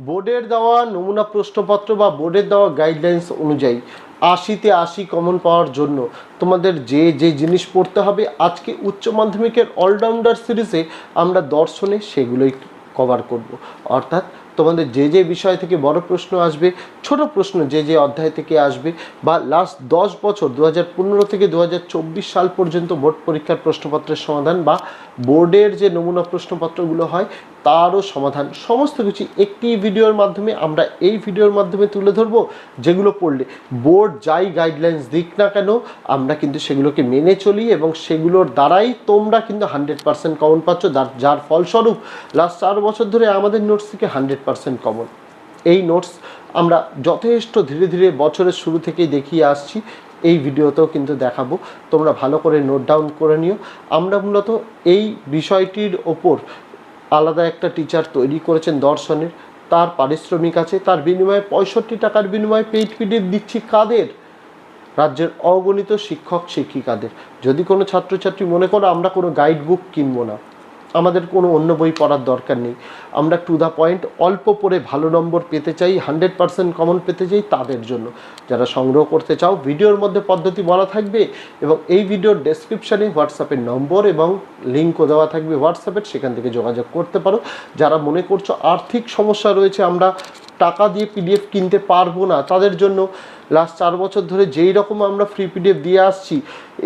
বোর্ডের দেওয়া নমুনা প্রশ্নপত্র বা বোর্ডের দেওয়া গাইডলাইন্স অনুযায়ী আশিতে আশি কমন পাওয়ার জন্য তোমাদের যে যে জিনিস পড়তে হবে, আজকে উচ্চ মাধ্যমিকের অলরাউন্ডার সিরিজে আমরা দর্শনে সেগুলোই কভার করব। অর্থাৎ তোমাদের যে যে বিষয় থেকে বড় প্রশ্ন আসবে, ছোট প্রশ্ন যে যে অধ্যায় থেকে আসবে, বা লাস্ট দশ বছর দু পনেরো থেকে দু হাজার চব্বিশ সাল পর্যন্ত বোর্ড পরীক্ষার প্রশ্নপত্রের সমাধান বা বোর্ডের যে নমুনা প্রশ্নপত্রগুলো হয় তারও সমাধান। সমস্ত কিছু একটি ভিডিওর মাধ্যমে আমরা এই ভিডিওর মাধ্যমে তুলে ধরবো, যেগুলো পড়লে। বোর্ড যাই গাইডলাইন্স দিক না কেন, আমরা কিন্তু সেগুলোকে মেনে চলি এবং সেগুলোর দ্বারাই তোমরা কিন্তু হান্ড্রেড পার্সেন্ট কমন পাচ্ছ, যার- ফলস্বরূপ লাস্ট চার বছর ধরে আমাদের নোটস থেকে হান্ড্রেড পার্সেন্ট কমন এই নোটস আমরা যথেষ্ট ধীরে ধীরে বছরের শুরু থেকেই দেখিয়ে আসছি, এই ভিডিওতেও কিন্তু দেখাবো। তোমরা ভালো করে নোট ডাউন করে নিও। আমরা মূলত এই বিষয়টির ওপর আলাদা একটা টিচার তৈরি করেছেন দর্শনের। তার পারিশ্রমিক আছে, তার বিনিময়ে পঁয়ষট্টি টাকার বিনিময়ে পেইড পিডিএফ দিচ্ছি কাদের? রাজ্যের অগণিত শিক্ষক শিক্ষিকাদের যদি কোনো ছাত্রছাত্রী মনে করো, আমরা কোনো গাইড বুক কিনবো না। আমাদের কোনো অন্য বই পড়ার দরকার নেই। আমরা টু দ্য পয়েন্ট অল্প পড়ে ভালো নম্বর পেতে চাই হান্ড্রেড পারসেন্ট কমন পেতে চাই তাদের জন্য। যারা সংগ্রহ করতে চাও, ভিডিওর মধ্যে পদ্ধতি বলা থাকবে এবং এই ভিডিওর ডেসক্রিপশানে হোয়াটসঅ্যাপের নম্বর এবং লিঙ্কও দেওয়া থাকবে। হোয়াটসঅ্যাপের সেখান থেকে যোগাযোগ করতে পারো। যারা মনে করছ আর্থিক সমস্যা রয়েছে, আমরা টাকা দিয়ে পিডিএফ কিনতে পারব না। তাদের জন্য লাস্ট চার বছর ধরে যেই রকম আমরা ফ্রি পিডিএফ দিয়ে আসছি,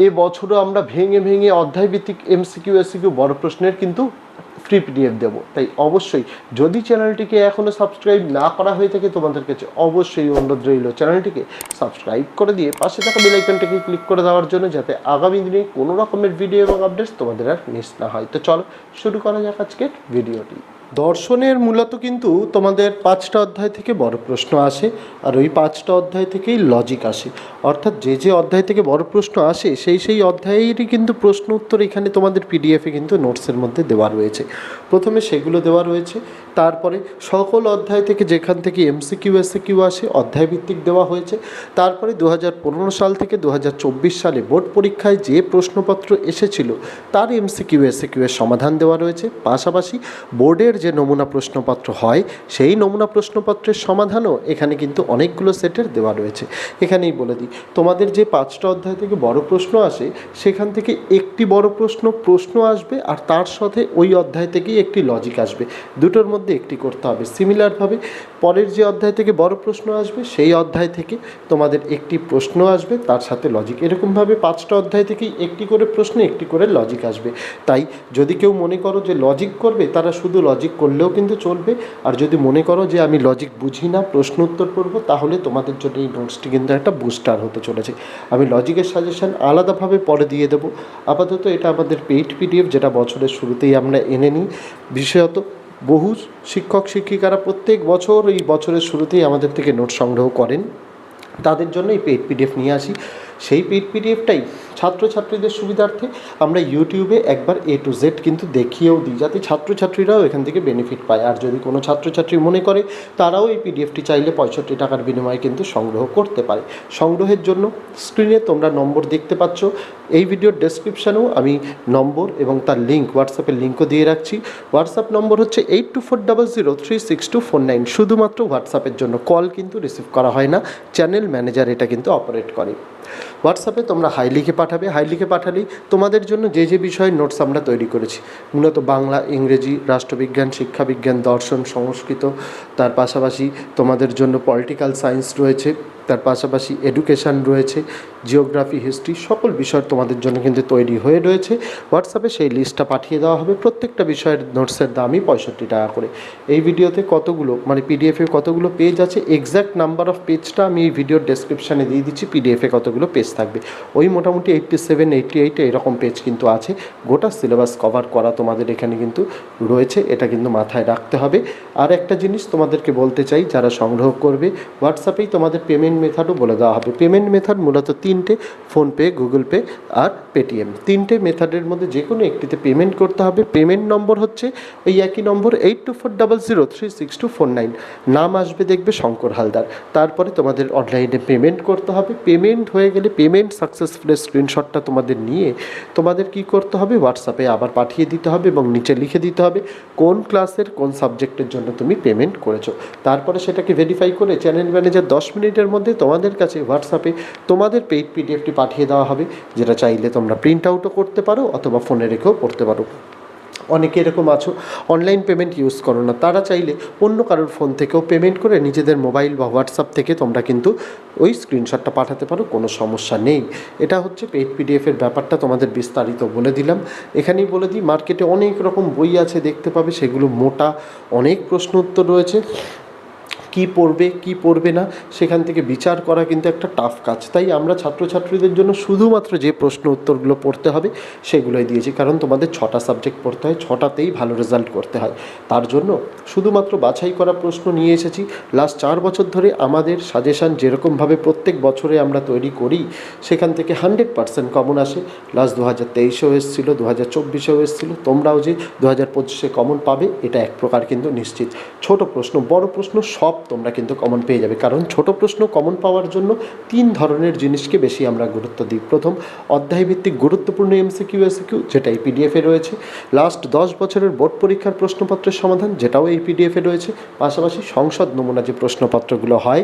এ বছরও আমরা ভেঙে ভেঙে অধ্যায়ভিত্তিক এমসিকিউ এসিকিউ বড় প্রশ্নের কিন্তু ফ্রি পিডিএফ দেবো। তাই অবশ্যই যদি চ্যানেলটিকে এখনও সাবস্ক্রাইব না করা হয়ে থাকে, তোমাদের কাছে অবশ্যই অনুরোধ রইল চ্যানেলটিকে সাবস্ক্রাইব করে দিয়ে পাশে থাকা বেলাইকনটিকে ক্লিক করে দেওয়ার জন্য যাতে আগামী দিনে কোনো রকমের ভিডিও এবং আপডেটস তোমাদের আর মিস না হয়। তো চলো, শুরু করা যাক আজকের ভিডিওটি দর্শনের মূলত কিন্তু তোমাদের পাঁচটা অধ্যায় থেকে বড় প্রশ্ন আসে, আর ওই পাঁচটা অধ্যায় থেকেই লজিক আসে। অর্থাৎ যে যে অধ্যায় থেকে বড় প্রশ্ন আসে, সেই সেই অধ্যায়েরই কিন্তু প্রশ্ন উত্তর এখানে তোমাদের পিডিএফে কিন্তু নোটসের মধ্যে দেওয়া রয়েছে। প্রথমে সেগুলো দেওয়া রয়েছে, তারপরে সকল অধ্যায় থেকে যেখান থেকে এমসিকিউ এসিকিউ আসে অধ্যায় ভিত্তিক দেওয়া হয়েছে। তারপরে দু হাজার পনেরো সাল থেকে দু হাজার চব্বিশ সালে বোর্ড পরীক্ষায় যে প্রশ্নপত্র এসেছিল, তার এমসিকিউ এসিকিউ এর সমাধান দেওয়া রয়েছে। পাশাপাশি বোর্ডের যে নমুনা প্রশ্নপত্র হয়, সেই নমুনা প্রশ্নপত্রের সমাধানও এখানে কিন্তু অনেকগুলো সেটের দেওয়া রয়েছে। এখানেই বলে দিই, তোমাদের যে পাঁচটা অধ্যায় থেকে বড় প্রশ্ন আসে, সেখান থেকে একটি বড় প্রশ্ন প্রশ্ন আসবে আর তার সাথে ওই অধ্যায় থেকেই একটি লজিক আসবে। দুটোর মধ্যে একটি করতে হবে। সিমিলারভাবে পরের যে অধ্যায় থেকে বড় প্রশ্ন আসবে, সেই অধ্যায় থেকে তোমাদের একটি প্রশ্ন আসবে, তার সাথে লজিক এরকমভাবে পাঁচটা অধ্যায় থেকেই একটি করে প্রশ্ন, একটি করে লজিক আসবে। তাই যদি কেউ মনে করো যে লজিক করবে, তারা শুধু লজিক করলেও কিন্তু চলবে। আর যদি মনে করো যে আমি লজিক বুঝি না, প্রশ্ন উত্তর করব, তাহলে তোমাদের জন্য এই নোটসটি কিন্তু একটা বুস্টার হতে চলেছে। আমি লজিকের সাজেশন আলাদাভাবে পরে দিয়ে দেবো। আপাতত এটা আমাদের পেইড পিডিএফ, যেটা বছরের শুরুতেই আমরা এনে নিই। বিশেষত বহু শিক্ষক শিক্ষিকারা প্রত্যেক বছর এই বছরের শুরুতেই আমাদের থেকে নোট সংগ্রহ করেন। তাদের জন্য এই পেড পিডিএফ নিয়ে আসি। সেই পেড পিডিএফটাই ছাত্রছাত্রীদের সুবিধার্থে আমরা ইউটিউবে একবার এ টু জেড কিন্তু দেখিয়েও দিই, যাতে ছাত্রছাত্রীরাও এখান থেকে বেনিফিট পায়। আর যদি কোনো ছাত্রছাত্রী মনে করে, তারাও এই পিডিএফটি চাইলে পঁয়ষট্টি টাকার বিনিময়ে কিন্তু সংগ্রহ করতে পারে। সংগ্রহের জন্য স্ক্রিনে তোমরা নম্বর দেখতে পাচ্ছ। এই ভিডিওর ডেসক্রিপশানেও আমি নম্বর এবং তার লিঙ্ক হোয়াটসঅ্যাপের লিঙ্কও দিয়ে রাখছি। হোয়াটসঅ্যাপ নম্বর হচ্ছে eight two four double zero three six two four nine শুধুমাত্র হোয়াটসঅ্যাপের জন্য কল কিন্তু রিসিভ করা হয় না চ্যানেল ম্যানেজার এটা কিন্তু অপারেট করে। হোয়াটসঅ্যাপে তোমরা হাই লিখে পাঠাবে হাই লিখে পাঠালেই তোমাদের জন্য যে যে বিষয়ে নোটস আমরা তৈরি করেছি, মূলত বাংলা, ইংরেজি, রাষ্ট্রবিজ্ঞান, শিক্ষাবিজ্ঞান, দর্শন, সংস্কৃত, তার পাশাপাশি তোমাদের জন্য পলিটিক্যাল সায়েন্স রয়েছে। তার পাশাপাশি এডুকেশান রয়েছে জিওগ্রাফি হিস্ট্রি সকল বিষয় তোমাদের জন্য কিন্তু তৈরি হয়ে রয়েছে। হোয়াটসঅ্যাপে সেই লিস্টটা পাঠিয়ে দেওয়া হবে। প্রত্যেকটা বিষয়ের নোটসের দামই পঁয়ষট্টি টাকা করে। এই ভিডিওতে কতগুলো মানে পিডিএফে কতগুলো পেজ আছে এক্স্যাক্ট নাম্বার অফ পেজটা আমি এই ভিডিওর ডেসক্রিপশানে দিয়ে দিচ্ছি পিডিএফে কতগুলো পেজ থাকবে। ওই মোটামুটি এইটটি সেভেন এইটটি এইট এরকম পেজ কিন্তু আছে। গোটা সিলেবাস কভার করা তোমাদের এখানে কিন্তু রয়েছে, এটা কিন্তু মাথায় রাখতে হবে। আর একটা জিনিস তোমাদেরকে বলতে চাই, যারা সংগ্রহ করবে হোয়াটসঅ্যাপেই তোমাদের পেমেন্ট পেমেন্ট মেথডও বলে দেওয়া হবে। পেমেন্ট মেথড মূলত তিনটে ফোনপে গুগল পে আর পেটিএম। তিনটে মেথডের মধ্যে যে কোনো একটিতে পেমেন্ট করতে হবে। পেমেন্ট নম্বর হচ্ছে ওই একই number eight two four double zero three six two four nine নাম আসবে দেখবে শঙ্কর হালদার। তারপরে তোমাদের অনলাইনে পেমেন্ট করতে হবে। পেমেন্ট হয়ে গেলে পেমেন্ট সাকসেসফুলের স্ক্রিনশটটা তোমাদের নিয়ে তোমাদের কি করতে হবে? হোয়াটসঅ্যাপে আবার পাঠিয়ে দিতে হবে এবং নিচে লিখে দিতে হবে কোন ক্লাসের কোন সাবজেক্টের জন্য তুমি পেমেন্ট করেছ। তারপরে সেটাকে ভেরিফাই করে চ্যানেল ম্যানেজার দশ মিনিটের মধ্যে তোমাদের কাছে হোয়াটসঅ্যাপে তোমাদের পেইড পিডিএফটি পাঠিয়ে দেওয়া হবে, যেটা চাইলে তোমরা প্রিন্ট আউটও করতে পারো অথবা ফোনে রেখেও পড়তে পারো। অনেকে এরকম আছো অনলাইন পেমেন্ট ইউজ করো না, তারা চাইলে অন্য কারোর ফোন থেকেও পেমেন্ট করে নিজেদের মোবাইল বা হোয়াটসঅ্যাপ থেকে তোমরা কিন্তু ওই স্ক্রিনশটটা পাঠাতে পারো, কোনো সমস্যা নেই। এটা হচ্ছে পেইড পিডিএফের ব্যাপারটা তোমাদের বিস্তারিত বলে দিলাম। এখানেই বলে দিই মার্কেটে অনেক রকম বই আছে দেখতে পাবে, সেগুলো মোটা, অনেক প্রশ্ন উত্তর রয়েছে। কি পড়বে কি পড়বে না, সেখান থেকে বিচার করা কিন্তু একটা টাফ কাজ। তাই আমরা ছাত্রছাত্রীদের জন্য শুধুমাত্র যে প্রশ্ন উত্তরগুলো পড়তে হবে, সেগুলোই দিয়েছি। কারণ তোমাদের ছটা সাবজেক্ট পড়তে হয়, ছটাতেই ভালো রেজাল্ট করতে হয়। তার জন্য শুধুমাত্র বাছাই করা প্রশ্ন নিয়ে এসেছি। লাস্ট চার বছর ধরে আমাদের সাজেশান যেরকমভাবে প্রত্যেক বছরে আমরা তৈরি করি, সেখান থেকে হান্ড্রেড পার্সেন্ট কমন আসে। লাস্ট দু হাজার তেইশেও এসেছিল দু হাজার চব্বিশেও এসেছিল। তোমরাও যে দু হাজার পঁচিশে কমন পাবে, এটা এক প্রকার কিন্তু নিশ্চিত। ছোট প্রশ্ন, বড় প্রশ্ন সব তোমরা কিন্তু কমন পেয়ে যাবে। কারণ ছোট প্রশ্ন কমন পাওয়ার জন্য তিন ধরনের জিনিসকে বেশি আমরা গুরুত্ব দিই। প্রথম, অধ্যায়ভিত্তিক গুরুত্বপূর্ণ এমসিকিউ এসিকিউ যেটা এই পিডিএফে রয়েছে। লাস্ট দশ বছরের বোর্ড পরীক্ষার প্রশ্নপত্রের সমাধান, যেটাও এই পিডিএফে রয়েছে। পাশাপাশি সংসদ নমুনা যে প্রশ্নপত্রগুলো হয়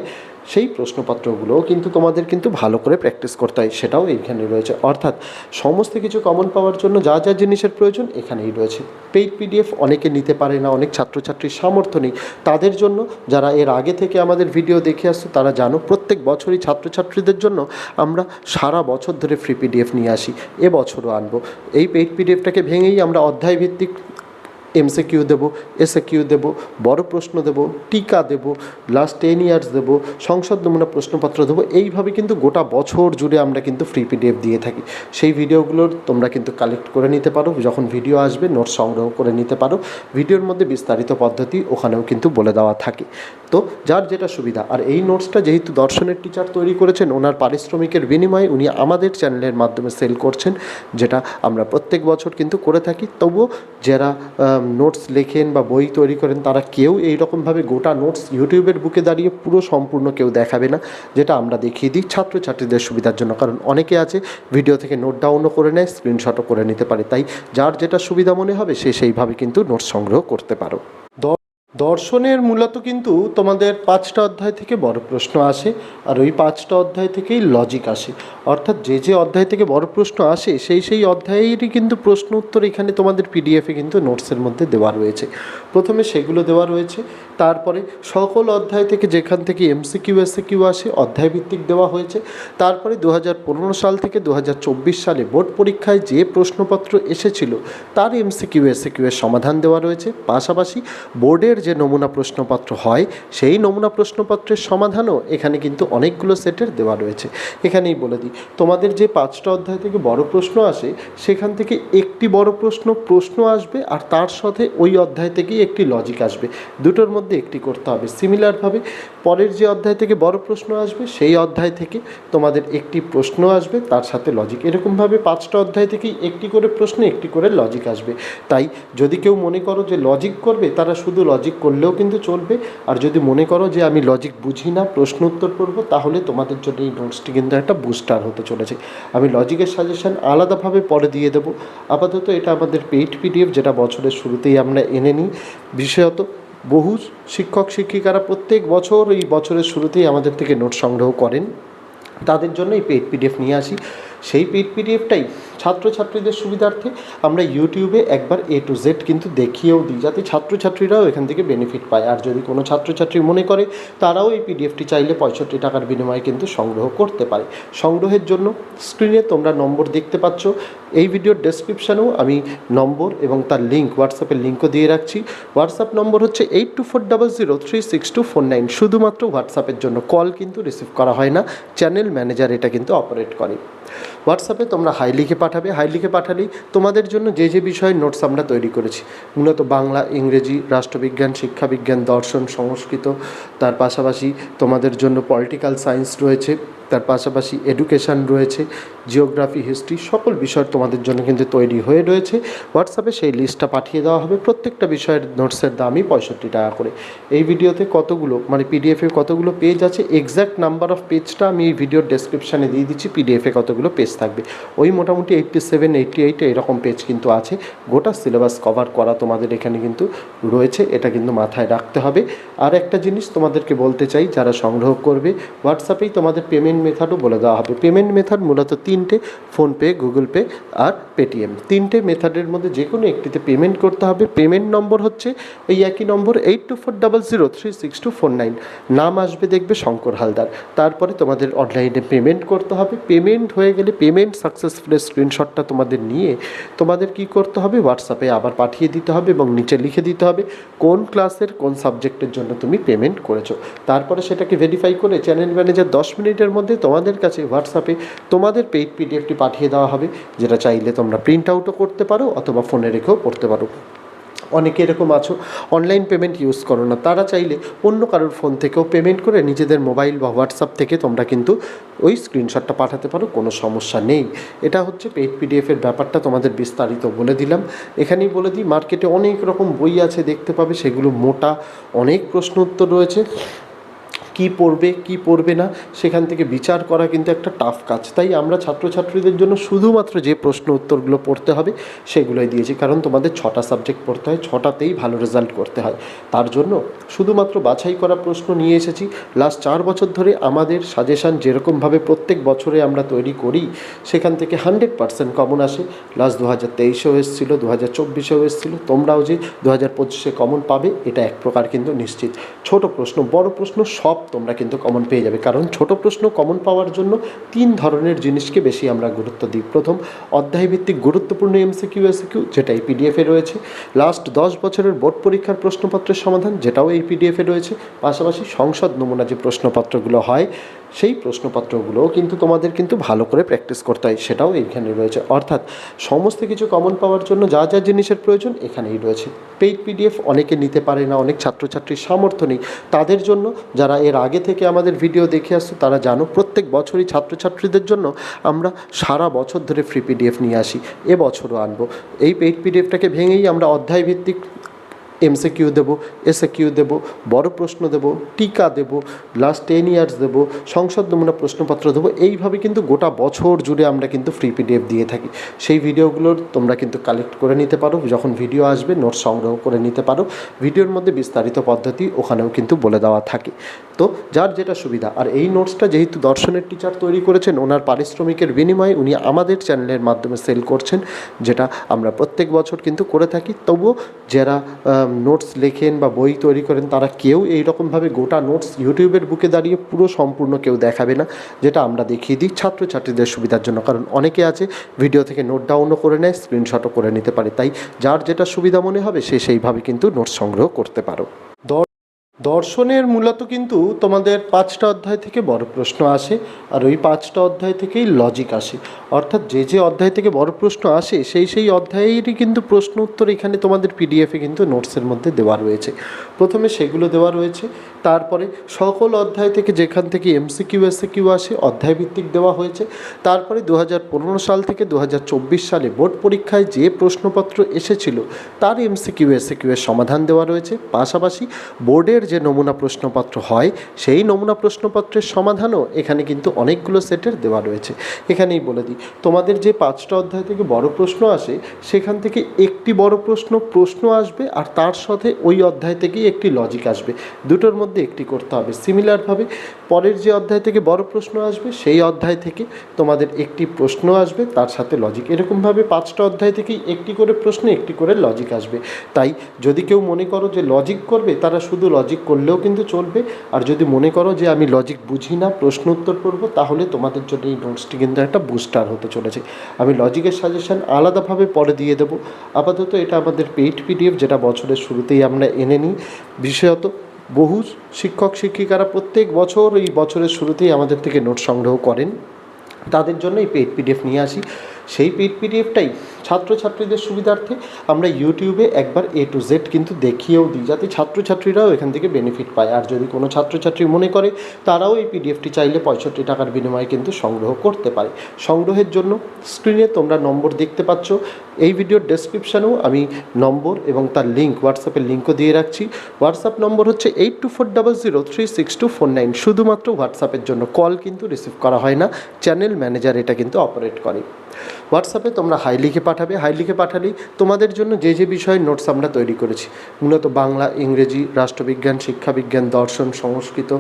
সেই প্রশ্নপত্রগুলোও কিন্তু তোমাদের কিন্তু ভালো করে প্র্যাকটিস করতে হয়, সেটাও এইখানে রয়েছে। অর্থাৎ সমস্ত কিছু কমন পাওয়ার জন্য যা যা জিনিসের প্রয়োজন এখানেই রয়েছে। পেইড পিডিএফ অনেকে নিতে পারে না, অনেক ছাত্রছাত্রীর সামর্থ্য নেই। তাদের জন্য যারা এর আগে থেকে আমাদের ভিডিও দেখে আসছে, তারা জানো প্রত্যেক বছরই ছাত্রছাত্রীদের জন্য আমরা সারা বছর ধরে ফ্রি পিডিএফ নিয়ে আসি। এবছরও আনব। এই পেইড পিডিএফটাকে ভেঙেই আমরা অধ্যায়ভিত্তিক এমসে কিউ দেবো এসে কিউ দেবো, বড় প্রশ্ন দেবো, টিকা দেবো লাস্ট টেন ইয়ার্স দেবো, সংসদ নমুনা প্রশ্নপত্র দেবো, এইভাবে কিন্তু গোটা বছর জুড়ে আমরা কিন্তু ফ্রি পিডিএফ দিয়ে থাকি। সেই ভিডিওগুলোর তোমরা কিন্তু কালেক্ট করে নিতে পারো, যখন ভিডিও আসবে নোট সংগ্রহ করে নিতে পারো। ভিডিওর মধ্যে বিস্তারিত পদ্ধতি ওখানেও কিন্তু বলে দেওয়া থাকে। তো যার যেটা সুবিধা, আর এই নোটসটা যেহেতু দর্শনের টিচার তৈরি করেছেন, ওনার পারিশ্রমিকের বিনিময়ে উনি আমাদের চ্যানেলের মাধ্যমে সেল করছেন, যেটা আমরা প্রত্যেক বছর কিন্তু করে থাকি। তবুও যারা নোটস লেখেন বা বই তৈরি করেন, তারা কেউ এইরকমভাবে গোটা নোটস ইউটিউবের বুকে দাঁড়িয়ে পুরো সম্পূর্ণ কেউ দেখাবে না, যেটা আমরা দেখিয়ে দিই ছাত্রছাত্রীদের সুবিধার জন্য। কারণ অনেকে আছে ভিডিও থেকে নোট ডাউনও করে নেয় স্ক্রিনশটও করে নিতে পারে। তাই যার যেটা সুবিধা মনে হবে, সে সেইভাবে কিন্তু নোটস সংগ্রহ করতে পারো। দর্শনের মূলত কিন্তু তোমাদের পাঁচটা অধ্যায় থেকে বড় প্রশ্ন আসে আর ওই পাঁচটা অধ্যায় থেকেই লজিক আসে। অর্থাৎ যে যে অধ্যায় থেকে বড় প্রশ্ন আসে, সেই সেই অধ্যায়েরই কিন্তু প্রশ্ন উত্তর এখানে তোমাদের পিডিএফে কিন্তু নোটসের মধ্যে দেওয়া রয়েছে। প্রথমে সেগুলো দেওয়া রয়েছে, তারপরে সকল অধ্যায় থেকে যেখান থেকে এমসিকিউ এসিকিউ আসে, অধ্যায়ভিত্তিক দেওয়া হয়েছে। তারপরে দু হাজার পনেরো সাল থেকে দু হাজার চব্বিশ সালে বোর্ড পরীক্ষায় যে প্রশ্নপত্র এসেছিল, তার এমসিকিউ এসিকিউ এর সমাধান দেওয়া রয়েছে। পাশাপাশি বোর্ডের যে নমুনা প্রশ্নপত্র হয়, সেই নমুনা প্রশ্নপত্রের সমাধানও এখানে কিন্তু অনেকগুলো সেটের দেওয়া রয়েছে। এখানেই বলে দিই, তোমাদের যে পাঁচটা অধ্যায় থেকে বড় প্রশ্ন আসে, সেখান থেকে একটি বড় প্রশ্ন প্রশ্ন আসবে আর তার সাথে ওই অধ্যায় থেকেই একটি লজিক আসবে। দুটোর মধ্যে একটি করতে হবে। সিমিলারভাবে পরের যে অধ্যায় থেকে বড় প্রশ্ন আসবে, সেই অধ্যায় থেকে তোমাদের একটি প্রশ্ন আসবে, তার সাথে লজিক এরকমভাবে পাঁচটা অধ্যায় থেকেই একটি করে প্রশ্ন, একটি করে লজিক আসবে। তাই যদি কেউ মনে করো যে লজিক করবে, তারা শুধু লজিক করলেও কিন্তু চলবে। আর যদি মনে করো যে আমি লজিক বুঝি না, প্রশ্ন উত্তর পড়ব তাহলে তোমাদের জন্য এই নোটসটি কিন্তু একটা বুস্টার হতে চলেছে। আমি লজিকের সাজেশন আলাদাভাবে পরে দিয়ে দেবো। আপাতত এটা আমাদের পেইড পিডিএফ যেটা বছরের শুরুতেই আমরা এনে নিই। বিশেষত বহু শিক্ষক শিক্ষিকারা প্রত্যেক বছর এই বছরের শুরুতেই আমাদের থেকে নোট সংগ্রহ করেন। তাদের জন্য এই পেড পিডিএফ নিয়ে আসি। সেই পেড পিডিএফটাই ছাত্রছাত্রীদের সুবিধার্থে আমরা ইউটিউবে একবার এ টু জেড কিন্তু দেখিয়েও দিই, যাতে ছাত্রছাত্রীরাও এখান থেকে বেনিফিট পায়। আর যদি কোনো ছাত্রছাত্রী মনে করে, তারাও এই পিডিএফটি চাইলে পঁয়ষট্টি টাকার বিনিময়ে কিন্তু সংগ্রহ করতে পারে। সংগ্রহের জন্য স্ক্রিনে তোমরা নম্বর দেখতে পাচ্ছ। এই ভিডিওর ডেসক্রিপশানেও আমি নম্বর এবং তার লিঙ্ক হোয়াটসঅ্যাপের লিঙ্কও দিয়ে রাখছি। হোয়াটসঅ্যাপ নম্বর হচ্ছে eight two four double zero three six two four nine শুধুমাত্র হোয়াটসঅ্যাপের জন্য কল কিন্তু রিসিভ করা হয় না। চ্যানেল ম্যানেজার এটা কিন্তু অপারেট করে। হোয়াটসঅ্যাপে তোমরা হাই লিখে পাঠাবে হাই লিখে পাঠালেই তোমাদের জন্য যে যে বিষয়ে নোটস আমরা তৈরি করেছি, মূলত বাংলা, ইংরেজি, রাষ্ট্রবিজ্ঞান, শিক্ষাবিজ্ঞান, দর্শন, সংস্কৃত, তার পাশাপাশি তোমাদের জন্য পলিটিক্যাল সায়েন্স রয়েছে। তার পাশাপাশি এডুকেশান রয়েছে জিওগ্রাফি হিস্ট্রি সকল বিষয় তোমাদের জন্য কিন্তু তৈরি হয়ে রয়েছে। হোয়াটসঅ্যাপে সেই লিস্টটা পাঠিয়ে দেওয়া হবে, প্রত্যেকটা বিষয়ের নোটসের দামই পঁয়ষট্টি টাকা করে। এই ভিডিওতে কতগুলো মানে পিডিএফে কতগুলো পেজ আছে এক্স্যাক্ট নাম্বার অফ পেজটা আমি এই ভিডিওর ডেসক্রিপশানে দিয়ে দিচ্ছি পিডিএফে কতগুলো পেজ থাকবে। ওই মোটামুটি এইট্টি সেভেন এইট্টি এইট এরকম পেজ কিন্তু আছে। গোটা সিলেবাস কভার করা তোমাদের এখানে কিন্তু রয়েছে, এটা কিন্তু মাথায় রাখতে হবে। আর একটা জিনিস তোমাদেরকে বলতে চাই, যারা সংগ্রহ করবে হোয়াটসঅ্যাপেই তোমাদের পেমেন্ট মেথডও বলে দেওয়া হবে। পেমেন্ট মেথড মূলত তিনটে ফোনপে গুগল পে আর পেটিএম তিনটে মেথডের মধ্যে যে কোনো একটিতে পেমেন্ট করতে হবে। পেমেন্ট নম্বর হচ্ছে এই একই number eight two four double zero three six two four nine নাম আসবে দেখবে শঙ্কর হালদার। তারপরে তোমাদের অনলাইনে পেমেন্ট করতে হবে। পেমেন্ট হয়ে গেলে পেমেন্ট সাকসেসফুলের স্ক্রিনশটটা তোমাদের নিয়ে তোমাদের কি করতে হবে? হোয়াটসঅ্যাপে আবার পাঠিয়ে দিতে হবে এবং নিচে লিখে দিতে হবে কোন ক্লাসের কোন সাবজেক্টের জন্য তুমি পেমেন্ট করেছ। তারপরে সেটাকে ভেরিফাই করে চ্যানেল ম্যানেজার দশ মিনিটের মধ্যে তোমাদের কাছে হোয়াটসঅ্যাপে তোমাদের পেইড পিডিএফটি পাঠিয়ে দেওয়া হবে, যেটা চাইলে তোমরা প্রিন্ট আউটও করতে পারো অথবা ফোনে রেখেও পড়তে পারো। অনেকে এরকম আছো অনলাইন পেমেন্ট ইউজ করো না, তারা চাইলে অন্য কারোর ফোন থেকেও পেমেন্ট করে নিজেদের মোবাইল বা হোয়াটসঅ্যাপ থেকে তোমরা কিন্তু ওই স্ক্রিনশটটা পাঠাতে পারো, কোনো সমস্যা নেই। এটা হচ্ছে পেইড পিডিএফের ব্যাপারটা তোমাদের বিস্তারিত বলে দিলাম। এখানেই বলে দিই মার্কেটে অনেক রকম বই আছে দেখতে পাবে, সেগুলো মোটা অনেক প্রশ্ন উত্তর রয়েছে। কি পড়বে কি পড়বে না, সেখান থেকে বিচার করা কিন্তু একটা টাফ কাজ। তাই আমরা ছাত্রছাত্রীদের জন্য শুধুমাত্র যে প্রশ্ন উত্তরগুলো পড়তে হবে, সেগুলোই দিয়েছি। কারণ তোমাদের ছটা সাবজেক্ট পড়তে হয়, ছটাতেই ভালো রেজাল্ট করতে হয়। তার জন্য শুধুমাত্র বাছাই করা প্রশ্ন নিয়ে এসেছি। লাস্ট চার বছর ধরে আমাদের সাজেশান যেরকমভাবে প্রত্যেক বছরে আমরা তৈরি করি, সেখান থেকে হান্ড্রেড পার্সেন্ট কমন আসে। লাস্ট দু হাজার তেইশেও এসেছিল দু হাজার চব্বিশেও এসেছিল। তোমরাও যে দু হাজার পঁচিশে কমন পাবে, এটা এক প্রকার কিন্তু নিশ্চিত। ছোট প্রশ্ন, বড় প্রশ্ন সব তোমরা কিন্তু কমন পেয়ে যাবে। কারণ ছোট প্রশ্ন কমন পাওয়ার জন্য তিন ধরনের জিনিসকে বেশি আমরা গুরুত্ব দিই। প্রথম, অধ্যায়ভিত্তিক গুরুত্বপূর্ণ এমসিকিউ এসিকিউ যেটা এই পিডিএফে রয়েছে। লাস্ট দশ বছরের বোর্ড পরীক্ষার প্রশ্নপত্রের সমাধান, যেটাও এই পিডিএফে রয়েছে। পাশাপাশি সংসদ নমুনা যে প্রশ্নপত্রগুলো হয় সেই প্রশ্নপত্রগুলোও কিন্তু তোমাদের কিন্তু ভালো করে প্র্যাকটিস করতে হয়, সেটাও এইখানে রয়েছে। অর্থাৎ সমস্ত কিছু কমন পাওয়ার জন্য যা যা জিনিসের প্রয়োজন এখানেই রয়েছে। পেইড পিডিএফ অনেকে নিতে পারে না, অনেক ছাত্রছাত্রীর সামর্থ্য নেই। তাদের জন্য যারা এর আগে থেকে আমাদের ভিডিও দেখে আসছো, তারা জানো প্রত্যেক বছরই ছাত্রছাত্রীদের জন্য আমরা সারা বছর ধরে ফ্রি পিডিএফ নিয়ে আসি। এবছরও আনব। এই পেইড পিডিএফটাকে ভেঙেই আমরা অধ্যায়ভিত্তিক এমসে কিউ দেবো এসে কিউ দেবো, বড় প্রশ্ন দেবো, টিকা দেবো লাস্ট টেন ইয়ার্স দেবো, সংসদ নমুনা প্রশ্নপত্র দেবো, এইভাবে কিন্তু গোটা বছর জুড়ে আমরা কিন্তু ফ্রি পিডিএফ দিয়ে থাকি। সেই ভিডিওগুলোর তোমরা কিন্তু কালেক্ট করে নিতে পারো, যখন ভিডিও আসবে নোট সংগ্রহ করে নিতে পারো। ভিডিওর মধ্যে বিস্তারিত পদ্ধতি ওখানেও কিন্তু বলে দেওয়া থাকে। তো যার যেটা সুবিধা, আর এই নোটসটা যেহেতু দর্শনের টিচার তৈরি করেছেন, ওনার পারিশ্রমিকের বিনিময়ে উনি আমাদের চ্যানেলের মাধ্যমে সেল করছেন, যেটা আমরা প্রত্যেক বছর কিন্তু করে থাকি। তবুও যারা নোটস লেখেন বা বই তৈরি করেন, তারা কেউ এইরকমভাবে গোটা নোটস ইউটিউবের বুকে দাঁড়িয়ে পুরো সম্পূর্ণ কেউ দেখাবে না, যেটা আমরা দেখিয়ে দিই ছাত্রছাত্রীদের সুবিধার জন্য। কারণ অনেকে আছে ভিডিও থেকে নোট ডাউনও করে নেয় স্ক্রিনশটও করে নিতে পারে। তাই যার যেটা সুবিধা মনে হবে, সে সেইভাবে কিন্তু নোটস সংগ্রহ করতে পারো। দর্শনের মূলত কিন্তু তোমাদের পাঁচটা অধ্যায় থেকে বড় প্রশ্ন আসে, আর ওই পাঁচটা অধ্যায় থেকেই লজিক আসে। অর্থাৎ যে যে অধ্যায় থেকে বড় প্রশ্ন আসে, সেই সেই অধ্যায়েরই কিন্তু প্রশ্ন উত্তর এখানে তোমাদের পিডিএফে কিন্তু নোটসের মধ্যে দেওয়া রয়েছে। প্রথমে সেগুলো দেওয়া রয়েছে, তারপরে সকল অধ্যায় থেকে যেখান থেকে এমসিকিউ এসিকিউ আসে, অধ্যায়ভিত্তিক দেওয়া হয়েছে। তারপরে দু হাজার পনেরো সাল থেকে দু হাজার চব্বিশ সালে বোর্ড পরীক্ষায় যে প্রশ্নপত্র এসেছিল, তার এমসিকিউ এসিকিউ এর সমাধান দেওয়া রয়েছে। পাশাপাশি বোর্ডের যে নমুনা প্রশ্নপত্র হয়, সেই নমুনা প্রশ্নপত্রের সমাধানও এখানে কিন্তু অনেকগুলো সেটের দেওয়া রয়েছে। এখানেই বলে দিই, তোমাদের যে পাঁচটা অধ্যায় থেকে বড় প্রশ্ন আসে, সেখান থেকে একটি বড় প্রশ্ন প্রশ্ন আসবে আর তার সাথে ওই অধ্যায় থেকেই একটি লজিক আসবে। দুটোর মধ্যে একটি করতে হবে। সিমিলারভাবে পরের যে অধ্যায় থেকে বড় প্রশ্ন আসবে, সেই অধ্যায় থেকে তোমাদের একটি প্রশ্ন আসবে, তার সাথে লজিক এরকমভাবে পাঁচটা অধ্যায় থেকেই একটি করে প্রশ্ন, একটি করে লজিক আসবে। তাই যদি কেউ মনে করো যে লজিক করবে, তারা শুধু লজিক করলেও কিন্তু চলবে। আর যদি মনে করো যে আমি লজিক বুঝি না, প্রশ্ন উত্তর করব, তাহলে তোমাদের জন্য এই নোটসটি কিন্তু একটা বুস্টার হতে চলেছে। আমি লজিকের সাজেশন আলাদাভাবে পরে দিয়ে দেবো। আপাতত এটা আমাদের পেইড পিডিএফ যেটা বছরের শুরুতেই আমরা এনে নিই। বিশেষত বহু শিক্ষক, শিক্ষিকারা প্রত্যেক বছর এই বছরের শুরুতেই আমাদের থেকে নোট সংগ্রহ করেন। তাদের জন্য এই পেড পিডিএফ নিয়ে আসি। সেই পেড পিডিএফটাই ছাত্রছাত্রীদের সুবিধার্থে আমরা ইউটিউবে একবার এ টু জেড কিন্তু দেখিয়েও দিই, যাতে ছাত্রছাত্রীরাও এখান থেকে বেনিফিট পায়। আর যদি কোনো ছাত্রছাত্রী মনে করে, তারাও এই পিডিএফটি চাইলে পঁয়ষট্টি টাকার বিনিময়ে কিন্তু সংগ্রহ করতে পারে। সংগ্রহের জন্য স্ক্রিনে তোমরা নম্বর দেখতে পাচ্ছ। এই ভিডিওর ডেসক্রিপশানেও আমি নম্বর এবং তার লিঙ্ক হোয়াটসঅ্যাপের লিঙ্কও দিয়ে রাখছি। হোয়াটসঅ্যাপ নম্বর হচ্ছে eight two four double zero three six two four nine শুধুমাত্র হোয়াটসঅ্যাপের জন্য কল কিন্তু রিসিভ করা হয় না চ্যানেল ম্যানেজার এটা কিন্তু অপারেট করে। হোয়াটসঅ্যাপে তোমরা হাই লিখে পাঠাবে হাই লিখে পাঠালেই তোমাদের জন্য যে যে বিষয়ে নোটস আমরা তৈরি করেছি, মূলত বাংলা, ইংরেজি, রাষ্ট্রবিজ্ঞান, শিক্ষাবিজ্ঞান, দর্শন, সংস্কৃত,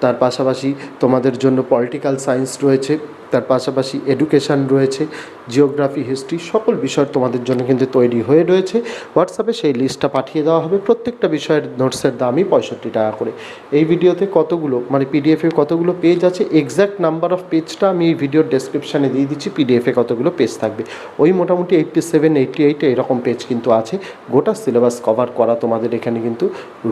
তার পাশাপাশি তোমাদের জন্য পলিটিক্যাল সায়েন্স রয়েছে তার পাশাপাশি এডুকেশান রয়েছে, জিওগ্রাফি, হিস্ট্রি, সকল বিষয় তোমাদের জন্য কিন্তু তৈরি হয়ে রয়েছে। হোয়াটসঅ্যাপে সেই লিস্টটা পাঠিয়ে দেওয়া হবে। প্রত্যেকটা বিষয়ের নোটসের দামই পঁয়ষট্টি টাকা করে। এই ভিডিওতে কতগুলো মানে পিডিএফে কতগুলো পেজ আছে এক্স্যাক্ট নাম্বার অফ পেজটা আমি এই ভিডিওর ডেসক্রিপশানে দিয়ে দিচ্ছি। পিডিএফে কতগুলো পেজ থাকবে। ওই মোটামুটি এইটটি সেভেন এইটটি এইট এরকম পেজ কিন্তু আছে। গোটা সিলেবাস কভার করা তোমাদের এখানে কিন্তু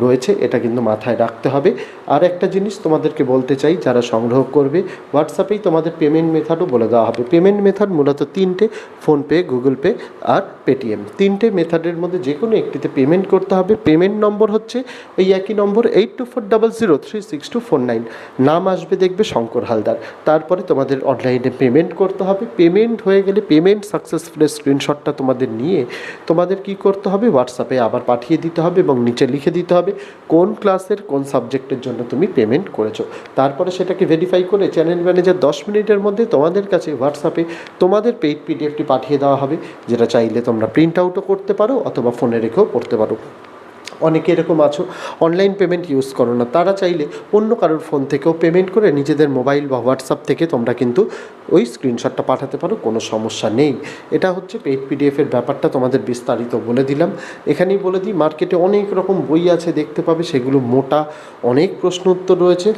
রয়েছে। এটা কিন্তু মাথায় রাখতে হবে। আর একটা জিনিস তোমাদেরকে বলতে চাই, যারা সংগ্রহ করবে, হোয়াটসঅ্যাপেই তোমাদের পেমেন্ট মেথডও বলে দেওয়া হবে। পেমেন্ট মেথড মূলত তিনটে, ফোনপে, গুগল পে আর পেটিএম। তিনটে মেথডের মধ্যে যে কোনো একটিতে পেমেন্ট করতে হবে। পেমেন্ট নম্বর হচ্ছে ওই একই number eight two four double zero three six two four nine নাম আসবে দেখবে শঙ্কর হালদার। তারপরে তোমাদের অনলাইনে পেমেন্ট করতে হবে। পেমেন্ট হয়ে গেলে পেমেন্ট সাকসেসফুলের স্ক্রিনশটটা তোমাদের নিয়ে তোমাদের কি করতে হবে? হোয়াটসঅ্যাপে আবার পাঠিয়ে দিতে হবে এবং নিচে লিখে দিতে হবে কোন ক্লাসের কোন সাবজেক্টের জন্য তুমি পেমেন্ট করেছ। তারপরে সেটাকে ভেরিফাই করে চ্যানেল ম্যানেজার দশ মিনিটের মধ্যে তোমাদের কাছে হোয়াটসঅ্যাপে তোমাদের পেইড পিডিএফটি পাঠিয়ে দেওয়া হবে, যেটা চাইলে তোমরা প্রিন্ট আউটও করতে পারো অথবা ফোনে রেখেও পড়তে পারো। অনেকে এরকম আছো অনলাইন পেমেন্ট ইউজ করো না, তারা চাইলে অন্য কারোর ফোন থেকেও পেমেন্ট করে নিজেদের মোবাইল বা হোয়াটসঅ্যাপ থেকে তোমরা কিন্তু ওই স্ক্রিনশটটা পাঠাতে পারো, কোনো সমস্যা নেই। এটা হচ্ছে পেইড পিডিএফের ব্যাপারটা তোমাদের বিস্তারিত বলে দিলাম। এখানেই বলে দিই মার্কেটে অনেক রকম বই আছে দেখতে পাবে, সেগুলো মোটা, অনেক প্রশ্ন উত্তর রয়েছে।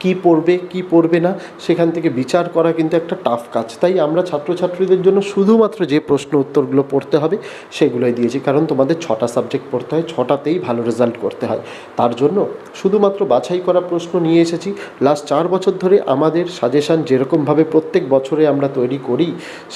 কি পড়বে কি পড়বে না, সেখান থেকে বিচার করা কিন্তু একটা টাফ কাজ। তাই আমরা ছাত্রছাত্রীদের জন্য শুধুমাত্র যে প্রশ্ন উত্তরগুলো পড়তে হবে, সেগুলোই দিয়েছি। কারণ তোমাদের ছটা সাবজেক্ট পড়তে হয়, ছটাতেই ভালো রেজাল্ট করতে হয়। তার জন্য শুধুমাত্র বাছাই করা প্রশ্ন নিয়ে এসেছি। লাস্ট চার বছর ধরে আমাদের সাজেশান যেরকমভাবে প্রত্যেক বছরে আমরা তৈরি করি,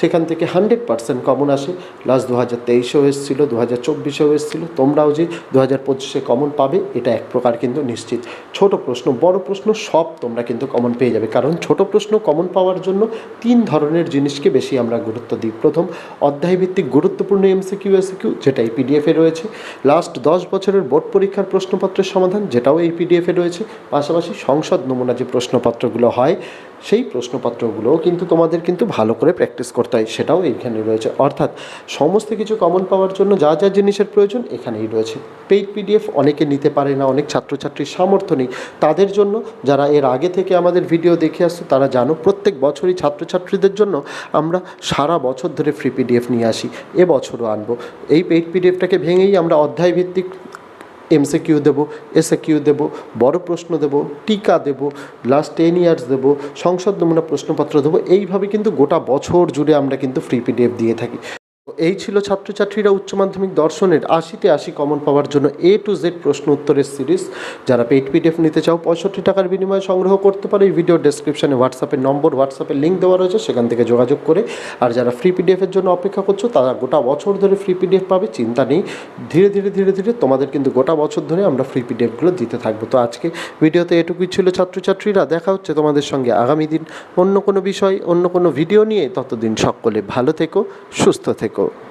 সেখান থেকে হান্ড্রেড পার্সেন্ট কমন আসে। লাস্ট দু হাজার তেইশেও এসেছিল দু হাজার চব্বিশেও এসেছিল। তোমরাও যে দু হাজার পঁচিশে কমন পাবে, এটা এক প্রকার কিন্তু নিশ্চিত। ছোট প্রশ্ন, বড় প্রশ্ন সব তোমরা কিন্তু কমন পেয়ে যাবে। কারণ ছোট প্রশ্ন কমন পাওয়ার জন্য তিন ধরনের জিনিসকে বেশি আমরা গুরুত্ব দিই। প্রথম, অধ্যায়ভিত্তিক গুরুত্বপূর্ণ এমসিকিউ এসিকিউ যেটা এই পিডিএফে রয়েছে। লাস্ট দশ বছরের বোর্ড পরীক্ষার প্রশ্নপত্রের সমাধান, যেটাও এই পিডিএফে রয়েছে। পাশাপাশি সংসদ নমুনা যে প্রশ্নপত্রগুলো হয় সেই প্রশ্নপত্রগুলোও কিন্তু তোমাদের কিন্তু ভালো করে প্র্যাকটিস করতে হয়, সেটাও এইখানে রয়েছে। অর্থাৎ সমস্ত কিছু কমন পাওয়ার জন্য যা যা জিনিসের প্রয়োজন এখানেই রয়েছে। পেইড পিডিএফ অনেকে নিতে পারে না, অনেক ছাত্রছাত্রীর সামর্থ্য নেই। তাদের জন্য যারা এর আগে থেকে আমাদের ভিডিও দেখে আসতো তারা জানো প্রত্যেক বছরই ছাত্রছাত্রীদের জন্য আমরা সারা বছর ধরে ফ্রি পিডিএফ নিয়ে আসি। এবছরও আনব। এই পেইড পিডিএফটাকে ভেঙেই আমরা অধ্যায়ভিত্তিক এমসে কিউ দেবো এসে কিউ দেবো, বড় প্রশ্ন দেবো, টিকা দেব লাস্ট টেন ইয়ার্স দেবো, সংসদ নমুনা প্রশ্নপত্র দেবো, এইভাবে কিন্তু গোটা বছর জুড়ে আমরা কিন্তু ফ্রি পিডিএফ দিয়ে থাকি। এই ছিল ছাত্রছাত্রীরা উচ্চ মাধ্যমিক দর্শনের আশিতে আশি কমন পাওয়ার জন্য এ টু জেড প্রশ্ন উত্তরের সিরিজ যারা পেইড পিডিএফ নিতে চাও, পঁয়ষট্টি টাকার বিনিময়ে সংগ্রহ করতে পারো। এই ভিডিও ডেসক্রিপশনে হোয়াটসঅ্যাপের নম্বর হোয়াটসঅ্যাপের লিঙ্ক দেওয়া রয়েছে, সেখান থেকে যোগাযোগ করে। আর যারা ফ্রি পিডিএফের জন্য অপেক্ষা করছ, তারা গোটা বছর ধরে ফ্রি পিডিএফ পাবে, চিন্তা নেই। ধীরে ধীরে ধীরে ধীরে তোমাদের কিন্তু গোটা বছর ধরে আমরা ফ্রি পিডিএফগুলো দিতে থাকব। তো আজকে ভিডিওতে এটুকুই ছিল ছাত্রছাত্রীরা। দেখা হচ্ছে তোমাদের সঙ্গে আগামী দিন অন্য কোনো বিষয়, অন্য কোনো ভিডিও নিয়ে। ততদিন সকলে ভালো থেকো, সুস্থ থেকো। ಬೇಕು